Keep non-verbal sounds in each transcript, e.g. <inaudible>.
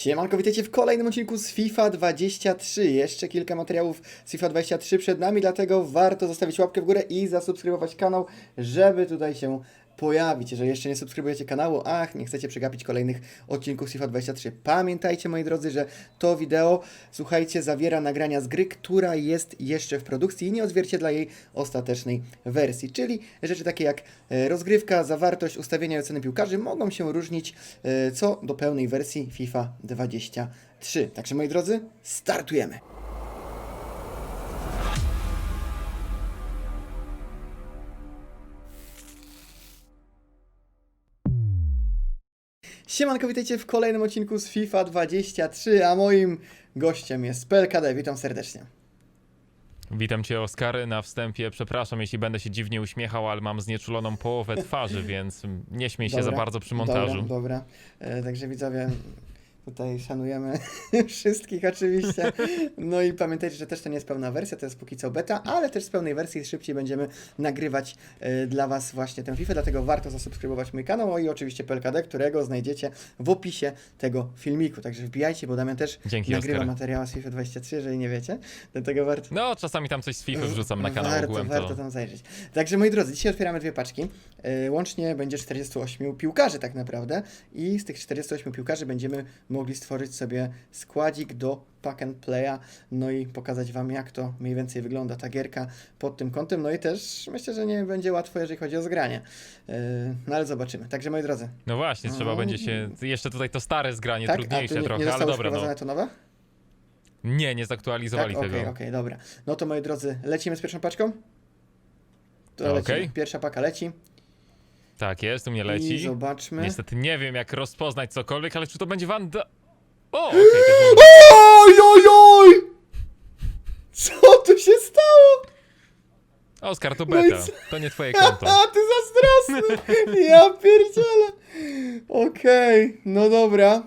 Siemanko, witajcie w kolejnym odcinku z FIFA 23. Jeszcze kilka materiałów z FIFA 23 przed nami, dlatego warto zostawić łapkę w górę i zasubskrybować kanał, żeby tutaj się pojawić. Jeżeli jeszcze nie subskrybujecie kanału, ach, nie chcecie przegapić kolejnych odcinków FIFA 23. Pamiętajcie, moi drodzy, że to wideo, słuchajcie, zawiera nagrania z gry, która jest jeszcze w produkcji i nie odzwierciedla jej ostatecznej wersji. Czyli rzeczy takie jak e, rozgrywka, zawartość, ustawienia i oceny piłkarzy mogą się różnić e, co do pełnej wersji FIFA 23. Także moi drodzy, startujemy! Siemanko, witajcie w kolejnym odcinku z FIFA 23, a moim gościem jest PLKD. Witam serdecznie. Witam cię, Oskary. Na wstępie przepraszam, jeśli będę się dziwnie uśmiechał, ale mam znieczuloną połowę twarzy, <laughs> więc nie śmiej się Dobra, za bardzo przy montażu. Dobra, dobra. E, także widzowie, tutaj szanujemy <laughs> wszystkich oczywiście. No i pamiętajcie, że też to nie jest pełna wersja, to jest póki co beta, ale też z pełnej wersji szybciej będziemy nagrywać e, dla Was właśnie tę FIFA, dlatego warto zasubskrybować mój kanał i oczywiście PLKD, którego znajdziecie w opisie tego filmiku. Także wbijajcie, bo Damian też Dzięki, nagrywa Oskar. materiały z FIFA 23, jeżeli nie wiecie, dlatego warto No, czasami tam coś z FIFA wrzucam na kanał warto, ogółem, warto to tam zajrzeć. Także moi drodzy, dzisiaj otwieramy dwie paczki. Yy, łącznie będzie 48 piłkarzy tak naprawdę i z tych 48 piłkarzy będziemy mogli stworzyć sobie składzik do pack and playa, no i pokazać wam jak to mniej więcej wygląda ta gierka pod tym kątem, no i też myślę, że nie będzie łatwo, jeżeli chodzi o zgranie. Yy, no ale zobaczymy. Także moi drodzy, No właśnie, trzeba No. będzie się... Jeszcze tutaj to stare zgranie, tak? Trudniejsze nie, trochę, nie ale dobra, no. to nowe? Nie, nie Tak, zaktualizowali okej, tego. okej, dobra. No to moi drodzy, lecimy z pierwszą paczką? To lecimy. Pierwsza paka leci. Tak jest, tu mnie I leci. zobaczmy. Niestety nie wiem, jak rozpoznać cokolwiek, ale czy to będzie Wanda... O, okej, <gasps> może... Oj, oj, oj! Co tu się stało? Oskar, to No i beta, co? to nie twoje <laughs> konto. A, ty zazdrosny! Ja pierdzielę! Okej, no dobra.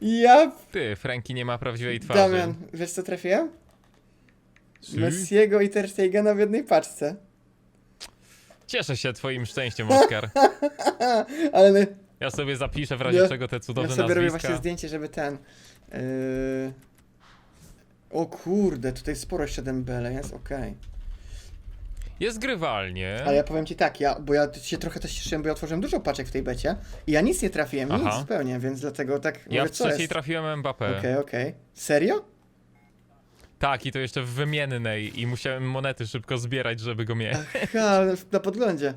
Ja... Ty, Franki nie ma prawdziwej twarzy. Damian, wiesz co trafiłem? Czy? Messiego i Ter Stegena w jednej paczce. Cieszę się twoim szczęściem, Oskar. <laughs> Ale my, Ja sobie zapiszę w razie Ja- czego te ja cudowne sobie robię nazwiska. właśnie zdjęcie, żeby ten... Yy... O kurde, tutaj sporo jeszcze dembele jest, okej. Jest grywalnie. Ale ja powiem ci tak, ja, bo ja się trochę też cieszyłem, bo ja otworzyłem dużo paczek w tej becie i ja nic nie trafiłem, nic Aha. zupełnie, więc dlatego tak Ja mówię, w co trzeciej jest? trafiłem Mbappé. Okej, okej. Serio? Tak, i to jeszcze w wymiennej i musiałem monety szybko zbierać, żeby go mieć. Aha, na podglądzie.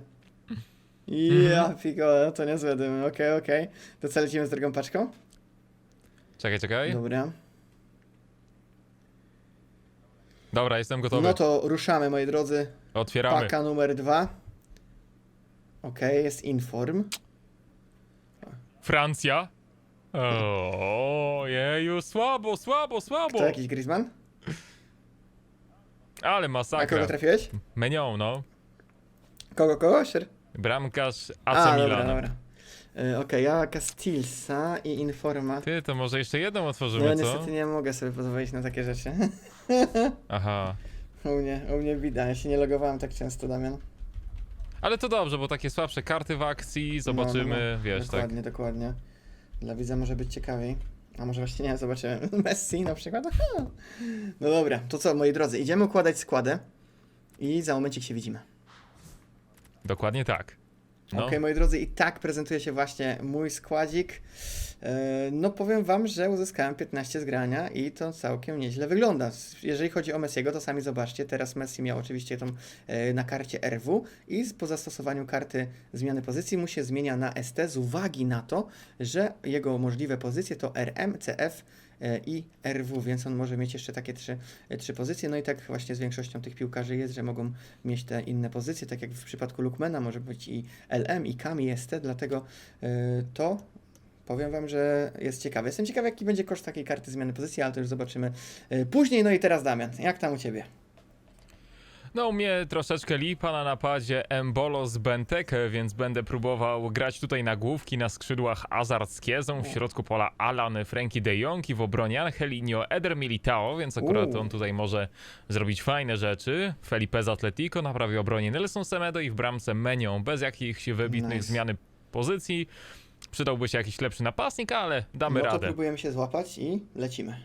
Ja Mhm. piko, no to niezłe dymy, okej, okej. To co, lecimy z drugą paczką? Czekaj, czekaj. Dobra. Dobra, jestem gotowy. No to ruszamy, moi drodzy. Otwieramy. Paka numer dwa. Okej, jest inform. Francja. O, jeju, słabo, słabo, słabo. To jakiś Griezmann? Ale A kogo masakra. trafiłeś? Menią, no. Kogo, kogo? Szer? Bramkarz AC A, dobra, Milana. dobra. Y, Okej, ja Castilsa i Informa. Ty, to może jeszcze jedną No otworzymy, ja co? niestety nie mogę sobie pozwolić na takie rzeczy. <laughs> Aha. u mnie, u mnie bida, ja się nie logowałem tak często, Damian. Ale to dobrze, bo takie słabsze karty w akcji, zobaczymy, No, no, no. wiesz, tak. Dokładnie, dokładnie. Dla widza może być ciekawiej. A może właśnie nie, zobaczymy. <laughs> Messi na przykład. No dobra, to co, moi drodzy, idziemy układać składy i za momencik się widzimy. Dokładnie tak. No. Okej, moi drodzy, i tak prezentuje się właśnie mój składzik. E, No powiem wam, że uzyskałem 15 zgrania i to całkiem nieźle wygląda. Jeżeli chodzi o Messiego, to sami zobaczcie, teraz Messi miał oczywiście tą e, na karcie RW i po zastosowaniu karty zmiany pozycji mu się zmienia na ST z uwagi na to, że jego możliwe pozycje to RM, CF i RW, więc on może mieć jeszcze takie trzy, trzy pozycje. No i tak właśnie z większością tych piłkarzy jest, że mogą mieć te inne pozycje, tak jak w przypadku Lukmana może być i LM, i KAM, i ST, dlatego e, to powiem Wam, że jest ciekawe. Jestem ciekaw, jaki będzie koszt takiej karty zmiany pozycji, ale to już zobaczymy e, później. No i teraz Damian, jak tam u Ciebie? No u mnie troszeczkę lipa na napadzie Embolo z Benteke, więc będę próbował grać tutaj na główki, na skrzydłach Azard z Kiezą, w środku pola Alan, Frankie de Jong i w obronie Angelinho, Eder Militao, więc akurat on tutaj może zrobić fajne rzeczy. Felipe z Atletico naprawi obronie Nelson Semedo i w bramce Menią bez jakichś wybitnych Nice. zmiany pozycji. Przydałby się jakiś lepszy napastnik, ale damy no to radę. próbujemy się złapać i lecimy.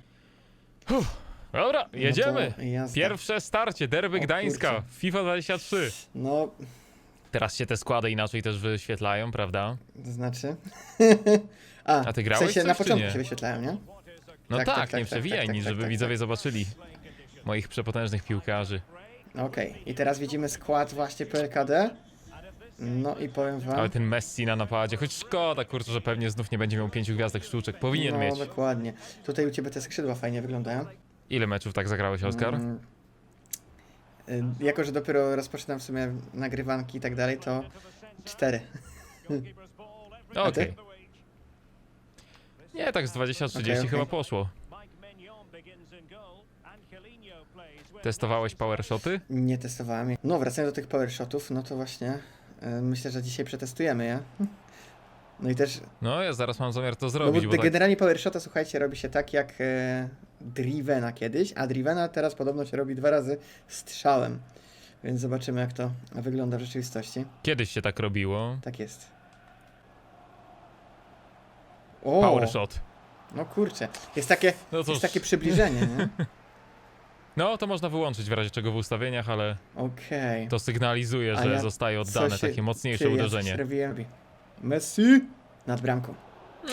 Dobra, jedziemy. No to jazda. Pierwsze starcie, derby O Gdańska, kurczę. FIFA 23. No, Teraz się te składy inaczej też wyświetlają, prawda? to znaczy... <laughs> A, A ty w grałeś sensie coś, na czy początku nie? się wyświetlają, nie? No Tak, tak, tak, tak, nie tak, przewijaj tak, tak, nic, tak, żeby tak, widzowie tak. zobaczyli moich przepotężnych piłkarzy. Okej, i teraz widzimy skład właśnie PLKD. No i powiem wam... Ale ten Messi na napadzie, choć szkoda, kurczę, że pewnie znów nie będzie miał pięciu gwiazdek sztuczek. Powinien no, mieć. dokładnie. Tutaj u ciebie te skrzydła fajnie wyglądają. Ile meczów tak zagrałeś, Oskar? Mm. Y, Jako, że dopiero rozpoczynam w sumie nagrywanki i tak dalej, to cztery. Okej. ty? Nie, tak z 20-30 Okej, okej. chyba poszło. Testowałeś power shoty? Nie testowałem. je. No, wracając do tych power shotów, no to właśnie y, myślę, że dzisiaj przetestujemy je. No i też, No, ja zaraz mam zamiar to no bo zrobić, bo tak... generalnie power shota, słuchajcie, robi się tak jak e, Drivena kiedyś, a Drivena teraz podobno się robi dwa razy strzałem. Więc zobaczymy, jak to wygląda w rzeczywistości. kiedyś się tak robiło. Tak jest. O, Power shot. no kurczę, jest takie, No jest takie przybliżenie, nie? <laughs> no to można wyłączyć w razie czego w ustawieniach, ale Okej. to sygnalizuje, że ja- zostaje oddane się- takie mocniejsze ja uderzenie. robiłem. Messi nad bramką.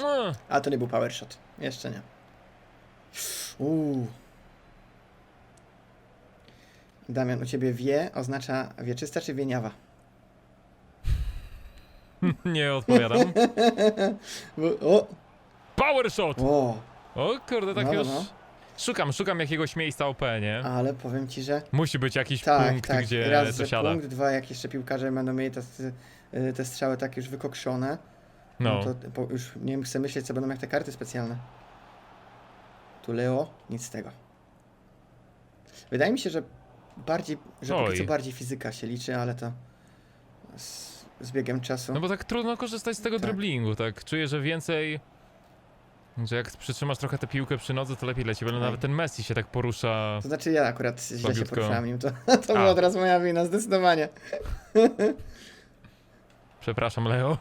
No, A to nie był power shot. Jeszcze nie. Uuu. Damian, u ciebie wie oznacza wieczysta czy wieniawa? <laughs> nie odpowiadam. <laughs> O! Power shot! O! O kurde, tak No, no, już... no. Szukam, szukam jakiegoś miejsca OP, nie? Ale powiem ci, że Musi być jakiś tak, punkt, tak. gdzie raz, to że siada. punkt, dwa, jak jeszcze piłkarze będą mieli y, te strzały tak już wykokszone, no, No, to już nie wiem, chcę myśleć, co będą jak te karty specjalne. Tu Leo, nic z tego. Wydaje mi się, że bardziej, że póki co bardziej fizyka się liczy, ale to z, z biegiem czasu. no bo tak trudno korzystać z tego Tak. driblingu, tak? Czuję, że więcej... Że jak przytrzymasz trochę tę piłkę przy nodze, to lepiej leci, bo Oj. nawet ten Messi się tak porusza... To znaczy ja akurat źle się poruszałem nim, to, <laughs> to była teraz moja wina, zdecydowanie. <laughs> Przepraszam, Leo.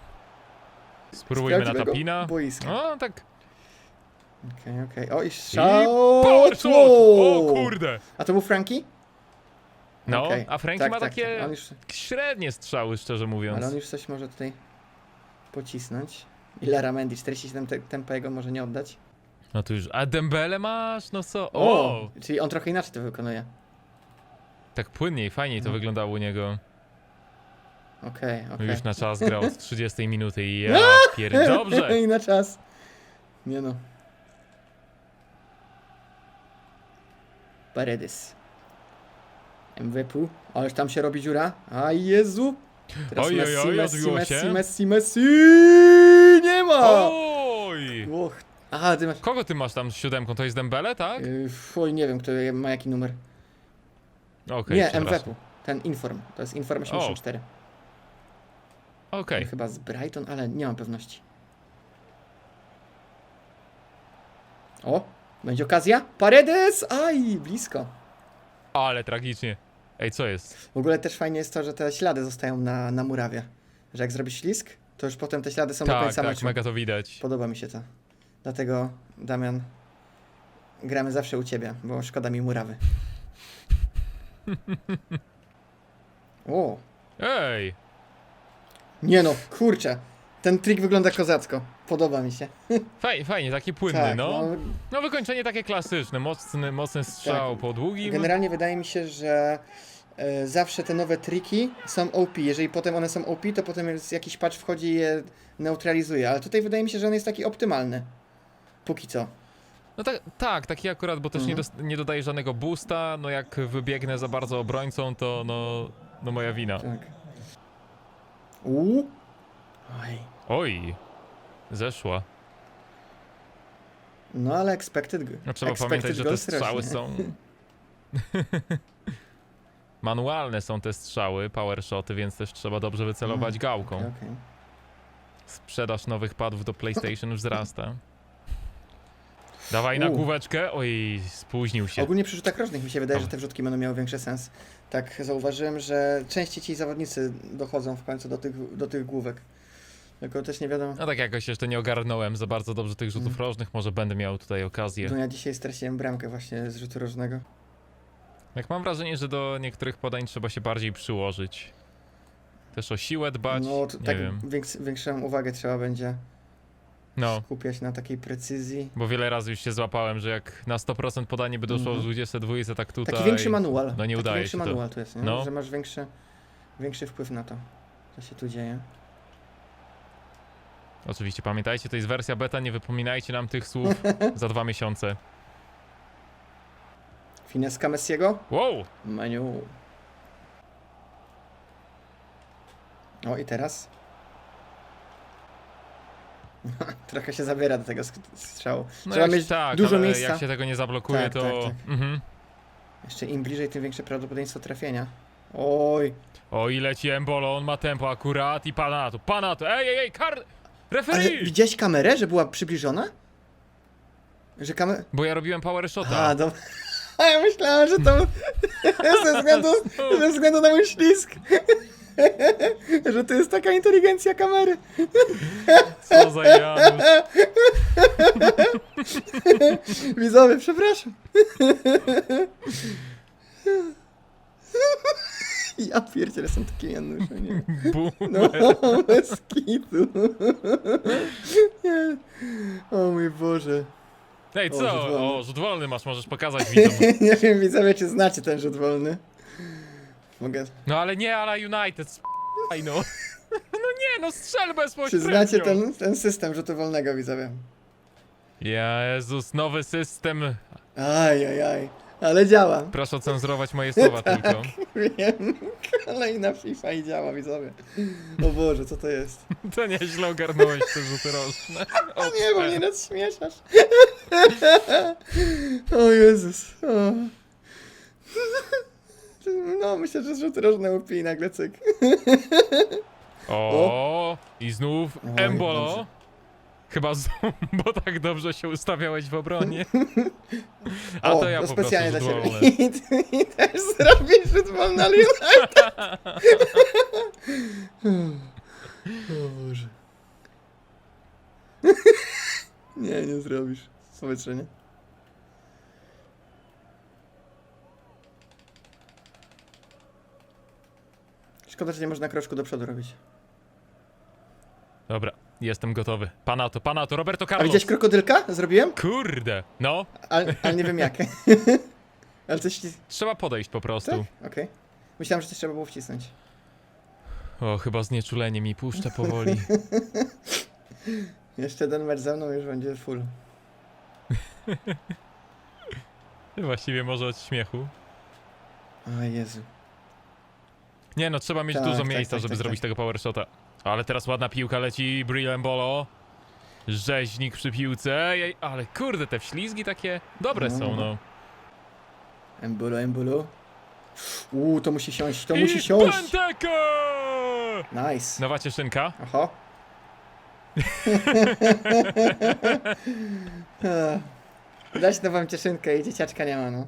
Spróbujmy na prawdziwego tapina. boiska. No, tak. Okej, okej. O i I power shot! O kurde! A to był Frankie? No, Okej. a Frankie Tak, ma tak, takie tak. On już, średnie strzały, szczerze mówiąc. ale on już coś może tutaj pocisnąć. Ilara Mendy, 47 te, tempa jego może nie oddać. No tu już, a Dembele masz? No co? O! O! Czyli on trochę inaczej to wykonuje. Tak płynniej, fajniej to No. wyglądało u niego. Okej, No okej. Już na czas grał od 30 minuty i ja <laughs> pier... Dobrze! <laughs> I na czas. Nie no. Paredes. MVP. Ależ tam się robi dziura. A Jezu. Teraz Oj, oj, Messi, oj, Messi, odbiło Messi, się. Messi, Messi. Nie ma. Oj! Och. Aha, ty masz. Kogo ty masz tam z siódemką? To jest Dembele, tak? Yy, Oj, nie wiem, kto ma jaki numer. Okej, nie, przepraszam. MVP. Ten Inform. To jest Inform 84. Okej. Chyba z Brighton, ale nie mam pewności. O, będzie okazja. Paredes! Aj, blisko. Ale tragicznie. Ej, co jest? W ogóle też fajnie jest to, że te ślady zostają na, na murawie. Że jak zrobisz ślisk, to już potem te ślady są do Tak, końca tak, meczu. mega to widać. Podoba mi się to. Dlatego, Damian, gramy zawsze u ciebie, bo szkoda mi murawy. <laughs> o, Ej! Nie no, kurczę. Ten trik wygląda kozacko. Podoba mi się. Fajnie, fajnie, taki płynny, tak, no. No wykończenie takie klasyczne, mocny, mocny strzał Tak. po długim. Generalnie wydaje mi się, że e, zawsze te nowe triki są OP. Jeżeli potem one są OP, to potem jest jakiś patch wchodzi i je neutralizuje. Ale tutaj wydaje mi się, że on jest taki optymalny. Póki co. No tak, tak, taki akurat, bo też nie, Mhm. dos- nie dodaje żadnego boosta, no jak wybiegnę za bardzo obrońcą, to no, no moja wina. Tak. Uuu. Oj. Oj, zeszła. No ale expected, No trzeba expected pamiętać, że te strzały są... <laughs> Manualne są te strzały, power shoty, więc też trzeba dobrze wycelować Mm, gałką. Okej, okej. Sprzedaż nowych padów do PlayStation wzrasta. Dawaj na U. główeczkę. Oj, spóźnił się. Ogólnie przy rzutach rożnych mi się wydaje, że te wrzutki będą miały większy sens. Tak zauważyłem, że częściej ci zawodnicy dochodzą w końcu do tych, do tych główek. Tylko też nie wiadomo. No tak jakoś jeszcze nie ogarnąłem za bardzo dobrze tych rzutów Mm. rożnych, może będę miał tutaj okazję. No ja dzisiaj straciłem bramkę właśnie z rzutu rożnego. Jak mam wrażenie, że do niektórych podań trzeba się bardziej przyłożyć. Też o siłę dbać, No to nie tak wiem. więks- większą uwagę trzeba będzie No, skupiać na takiej precyzji. bo wiele razy już się złapałem, że jak na 100% podanie by doszło Mhm. w 22, tak tutaj... Taki większy manual. no nie udaje większy się to. manual tu jest, nie? No. że masz większy, większy wpływ na to, co się tu dzieje. Oczywiście pamiętajcie, to jest wersja beta, nie wypominajcie nam tych słów <laughs> za dwa miesiące. Fineska Messiego? Wow! Menu. O i teraz? <laughs> Trochę się zabiera do tego sk- strzału. No Trzeba jak, mieć tak, dużo ale miejsca. jak się tego nie zablokuje, Tak, to... tak, tak. Mhm. Jeszcze im bliżej, tym większe prawdopodobieństwo trafienia. Oj, O ile ci Embolo, on ma tempo akurat i pana na to, pana na to, ej, ej, ej, kar... ale Referee! widziałeś kamerę, że była przybliżona? Że kamer... Bo ja robiłem power shota. A, dobra. <laughs> A ja myślałem, że to <laughs> ze względu, ze względu na mój ślizg. <laughs> że to jest taka inteligencja kamery. Co za Janusz. <laughs> Widzowie, przepraszam. <laughs> Ja pierdzielę, są takie Janusze, nie? No, bez kitu. Nie. O mój Boże. Ej, O, co? wolny. O, rzut wolny masz, możesz pokazać widzom. Nie wiem, widzowie, czy znacie ten rzut wolny. Mogę... No ale nie, ale United, sp***aj <laughs> no. No nie, no strzel Czy bezpośrednio. znacie ten, ten system rzutu wolnego, widzowie? Jezus, nowy system. Aj, aj, aj. Ale działa. Proszę ocenzurować moje <laughs> słowa Tak. tylko. Wiem. Kolejna FIFA i działa, widzowie. O Boże, co to jest? <laughs> To nieźle ogarnąłeś te rzuty roczne. O nie, bo mnie nadśmieszasz. O Jezus. O. No, myślę, że zrzut rożny upi i nagle cyk. O, i znów Oj, Embolo. dobrze. Chyba z... bo tak dobrze się ustawiałeś w obronie. A to ja po prostu specjalnie dla rzut ciebie. wolny. I, ty- I też zrobisz rzut wolny, ale United. O Boże. Nie, nie zrobisz. Powietrze, nie? Szkoda, że nie można kroczku do przodu robić. Dobra, jestem gotowy. Pana to, pana to, Roberto A Carlos. widziałeś krokodylka? Zrobiłem? Kurde, no. Ale, ale nie wiem jak. <laughs> ale coś ci... Trzeba podejść po prostu. Tak? Okej. Myślałem, że coś trzeba było wcisnąć. O, chyba znieczulenie mi puszcza powoli. <laughs> Jeszcze ten mecz ze mną już będzie full. <laughs> Właściwie może od śmiechu. O Jezu. Nie no, trzeba mieć Tak, dużo tak, miejsca, tak, żeby tak, zrobić tego power shota. Ale teraz ładna piłka leci, Brillen Bolo. Rzeźnik przy piłce. Ej, ale kurde, te wślizgi takie dobre No, są, no. no. Embulu, embulu. Uuu, to musi siąść, to I musi siąść. Benteke! Nice. Nowa cieszynka. Oho. <laughs> Dać nową cieszynkę i dzieciaczka nie ma, no.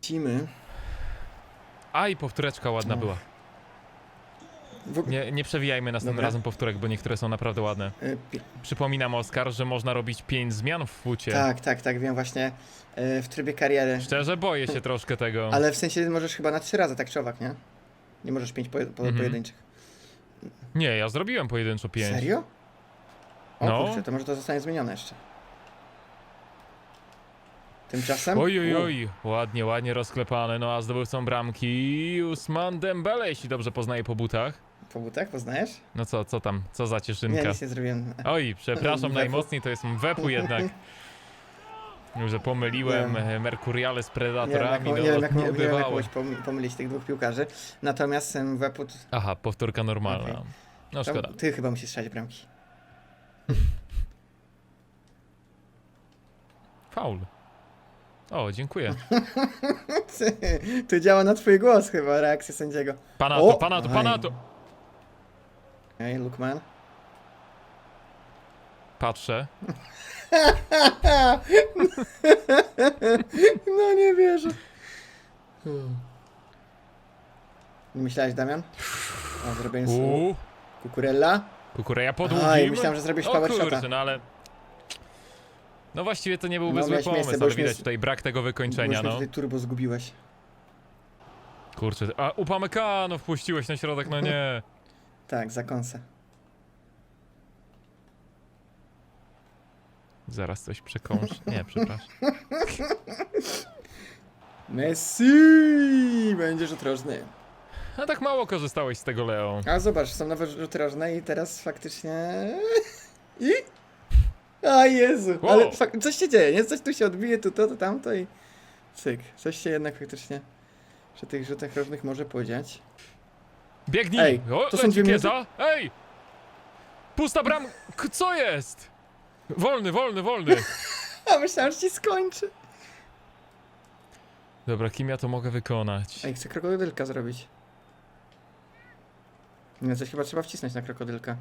Cimy. A i powtóreczka ładna była. W... Nie, nie przewijajmy następnym Dobra. razem powtórek, bo niektóre są naprawdę ładne. y, pi- Przypominam, Oskar, że można robić 5 zmian w fucie. Tak, tak, tak, wiem właśnie. y, W trybie kariery. Szczerze boję się <laughs> troszkę tego. Ale w sensie możesz chyba na trzy razy tak czy owak, nie? Nie możesz pięć po, po, Mhm. pojedynczych. Nie, ja zrobiłem pojedynczo 5. Serio? O No. kurczę, to może to zostanie zmienione jeszcze. Tymczasem? Oj, oj, oj, ładnie, ładnie rozklepane, no a zdobywcą bramki Usman Dembele, jeśli dobrze poznaję po butach. Po butach poznajesz? No co, co tam, co za cieszynka? nic nie zrobiłem. Oj, przepraszam <laughs> najmocniej, to jest Wepu jednak. Że pomyliłem Nie. Mercuriale z Predatorami, nie wiem, jak, no, nie, nie wiem, jak pomylić tych dwóch piłkarzy. Natomiast Weput... Aha, powtórka normalna. Okej. No szkoda. Ty chyba musisz strzelać bramki. Faul. O, dziękuję. <laughs> Ty, to działa na twój głos chyba, reakcja sędziego. Pana O! to, pana to, pana to. Ej, Lukman. Patrzę. <laughs> No nie wierzę. Hmm. Nie myślałeś, Damian? O, zrobienie słowa. Uuu, Kukurella. Kukureja Aj, myślałem, że zrobisz power shota. no ale... No właściwie to nie byłby No, zły miałeś miejsce, pomysł, bo ale już widać tutaj brak tego wykończenia, no. tutaj turbo zgubiłeś. Kurczę, a Upamecano wpuściłeś na środek, no nie. <laughs> Tak, za kąsę. Zaraz coś przekąsz. Nie, przepraszam. <laughs> Messi! Będzie rzut rożny. A tak mało korzystałeś z tego, Leo. A zobacz, są nowe rzuty rożne i teraz faktycznie... <laughs> I? A Jezu, Wow. ale fak... coś się dzieje, nie? Coś tu się odbije, tu to, to tamto i... Cyk, coś się jednak faktycznie przy tych rzutach rożnych może podziać. Biegnij! Ej, o, to są leci dwie minuty? Ej! Pusta bram... K- Co jest? Wolny, wolny, wolny. <laughs> A myślałem, że ci skończy. Dobra, kim ja to mogę wykonać? Ej, chcę krokodylka zrobić. Nie, coś chyba trzeba wcisnąć na krokodylka.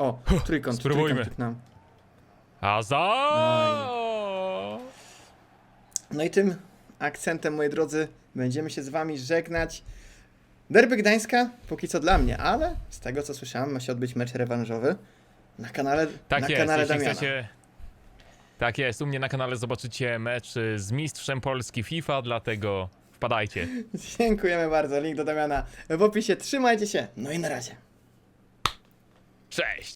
O, trójkąt, spróbujmy. trójkąt nam. Aza! No i tym akcentem, moi drodzy, będziemy się z wami żegnać. Derby Gdańska, póki co dla mnie, ale z tego co słyszałem, ma się odbyć mecz rewanżowy na kanale, Tak na jest, kanale jeśli Damiana. chcecie... Tak jest, u mnie na kanale zobaczycie mecz y, z mistrzem Polski FIFA, dlatego wpadajcie. <laughs> Dziękujemy bardzo, link do Damiana w opisie. Trzymajcie się, no i na razie. Cześć!